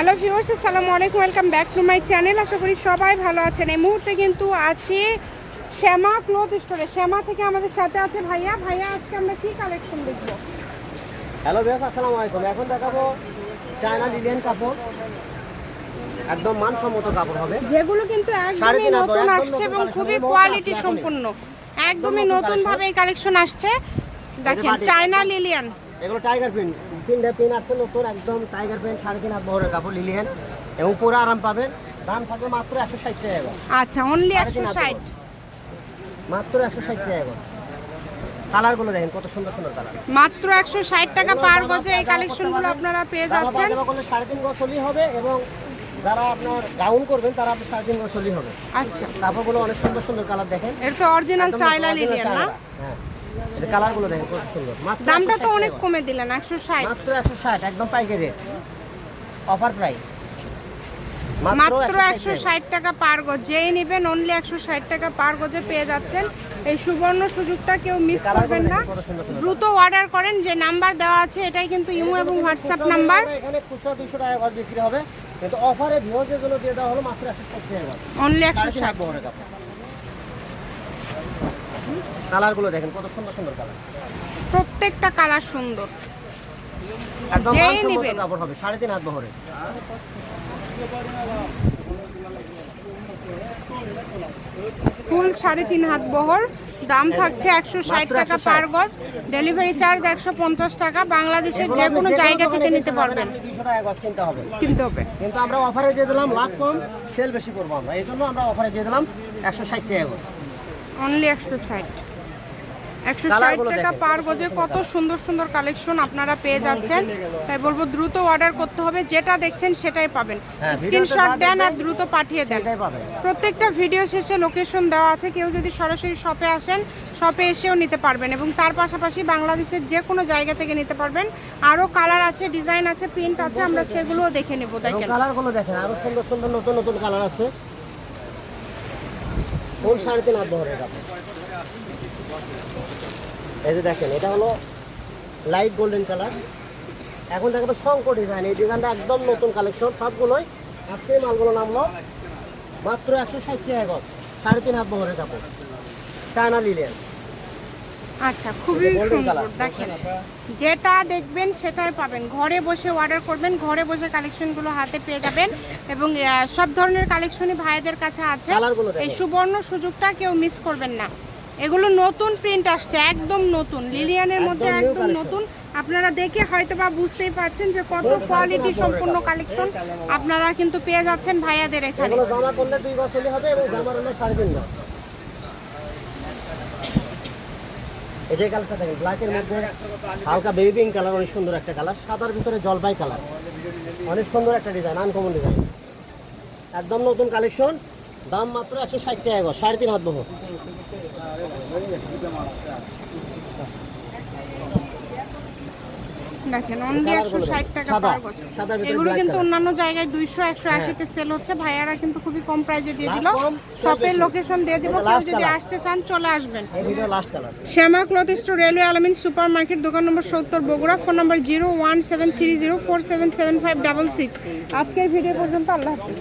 Hello viewers আসসালামু আলাইকুম welcome back to my channel. আশা করি সবাই ভালো আছেন। এই মুহূর্তে কিন্তু আছি শ্যামা ক্লথ স্টোরে। শ্যামা থেকে আমাদের সাথে আছে ভাইয়া। ভাইয়া আজকে আমরা কি কালেকশন দেখব? হ্যালো বেস আসসালামু আলাইকুম। এখন দেখাবো চায়না লিলিয়ান কাপড়। একদম মানসম্মত কাপড় হবে। যেগুলো কিন্তু একদমই নতুন আসছে এবং খুবই কোয়ালিটি সম্পূর্ণ। একদমই নতুন ভাবে এই কালেকশন আসছে। দেখেন চায়না লিলিয়ান এগুলো টাইগার প্রিন্ট তিনটা প্রিন্ট আসছে নতুন একদম টাইগার প্রিন্ট সাড়ে তিন হাত বহরের কাপড় লিলিয়ান এবং পুরো আরাম পাবেন দাম থাকবে মাত্র একশো ষাট টাকা আচ্ছা অনলি একশো ষাট? মাত্র একশো ষাট টাকা। কালারগুলো দেখেন কত সুন্দর সুন্দর কালার মাত্র একশো ষাট টাকা পার গজে এই কালেকশনগুলো আপনারা পেয়ে যাচ্ছেন। সাড়ে তিন গজ চলি হবে এবং যারা আপনার গাউন করবেন তারা আপনার সাড়ে তিন গজ চলি হবে। আচ্ছা। কাপড়গুলো অনেক সুন্দর সুন্দর কালার দেখেন। এর তো অরিজিনাল চায়না লিলিয়ান না? হ্যাঁ। এটা কালারগুলো দেখেন কত সুন্দর। দামটা তো অনেক কমে দিলেন একশো ষাট। মাত্র একশো ষাট একদম পাইকারি রেট অফার প্রাইস মাত্র একশো ষাট টাকা পার গজ। যেই নেবেন অনলি একশো ষাট টাকা পার গজে পেয়ে যাচ্ছেন। এই সুবর্ণ সুযোগটা কেউ মিস করবেন না। দ্রুত অর্ডার করেন যে নাম্বার দেওয়া আছে এটাই কিন্তু ইমো এবং হোয়াটসঅ্যাপ নাম্বার এখানে খুচরা দুশো টাকা গজ বিক্রি হবে। কিন্তু অফারে ভিউজের জন্য দিয়ে দেওয়া হলো মাত্র একশো ষাট টাকা অনলি একশো ষাট। কালারগুলো দেখেন কত সুন্দর সুন্দর কালার। প্রত্যেকটা কালার সুন্দর। একদম যেই মানসম্মত কাপড় হবে সাড়ে তিন হাত ফুল সাড়ে তিন হাত বহর দাম থাকছে একশো ষাট মাত্র টাকা পার গজ ডেলিভারি চার্জ একশো পঞ্চাশ টাকা বাংলাদেশের যে কোনো জায়গা থেকে নিতে পারবেন। হবে। কিনতে হবে। কিন্তু আমরা অফারে দিয়ে দিলাম লাভ কম সেল বেশি করব আমরা। এই জন্য আমরা অফারে দিয়ে দিলাম একশো ষাট টাকা গজ। অনলি একশো ষাট একশো ষাট টাকা পার কত গজে সুন্দর কত সুন্দর সুন্দর কালেকশন আপনারা পেয়ে যাচ্ছেন। তাই বলব দ্রুত অর্ডার করতে হবে যেটা দেখছেন সেটাই পাবেন। হ্যাঁ, স্ক্রিনশট দেন আর দ্রুত পাঠিয়ে দেন। প্রত্যেকটা ভিডিও শেষে লোকেশন দেওয়া আছে কেউ যদি সরাসরি শপে আসেন শপে এসেও নিতে পারবেন এবং তার পাশাপাশি বাংলাদেশের যে কোনো জায়গা থেকে নিতে পারবেন। আরও কালার আছে ডিজাইন আছে প্রিন্ট আছে আমরা সেগুলোও দেখে নেব দেখেন। কালারগুলো দেখেন আরও সুন্দর সুন্দর নতুন নতুন কালার আছে। ফুল সাড়ে তিন হাত বহরের কাপড় এই যে দেখেন, এটা হলো লাইট গোল্ডেন কালার এখন দেখাবো শঙ্কর ডিজাইন এই ডিজাইনটা একদম নতুন কালেকশন সবগুলোই আজকে মালগুলো নামলো মাত্র একশো ষাট টাকা সাড়ে তিন হাত বহরের কাপড় চায়না লিলিয়ান আচ্ছা খুবই সুন্দর দেখেন। যেটা দেখবেন সেটাই পাবেন। ঘরে বসে অর্ডার করবেন ঘরে বসে কালেকশনগুলো হাতে পেয়ে যাবেন এবং সব ধরনের কালেকশনই ভাইদের কাছে আছে। এই সুবর্ণ সুযোগটা কেউ মিস করবেন না। এগুলো নতুন প্রিন্ট আসছে একদম নতুন। লিলিয়ানের মধ্যে একদম। নতুন। আপনারা দেখে হয়তো বা বুঝতেই পারছেন যে কত কোয়ালিটি সম্পূর্ণ কালেকশন আপনারা কিন্তু পেয়ে যাচ্ছেন ভাইয়াদের এখানে। জামা করলে দুই গজ হবে এবং জামা সাড়ে তিন গজ এই যে কালারটা দেখেন ব্ল্যাকের মধ্যে হালকা বেবি পিঙ্ক কালার অনেক সুন্দর একটা কালার সাদার ভিতরে জলপাই কালার অনেক সুন্দর একটা ডিজাইন আনকমন ডিজাইন একদম নতুন কালেকশন দাম মাত্র একশো ষাট টাকা সাড়ে তিন হাত বহু। দেখেন অনলি একশো ষাট টাকা পার বছর। এগুলো কিন্তু অন্যান্য জায়গায় দুইশো একশো আশিতে সেল হচ্ছে। ভাইয়ারা কিন্তু খুবই কম প্রাইজে দিয়ে দিল। শপের লোকেশন দিয়ে দিব কেউ যদি আসতে চান চলে আসবেন। Shyama cloth store railway Almin super market দোকান নম্বর সত্তর Bogura. Phone number zero one seven three zero four seven seven five double six. আজকের ভিডিও পর্যন্ত আল্লাহ হাফিজ।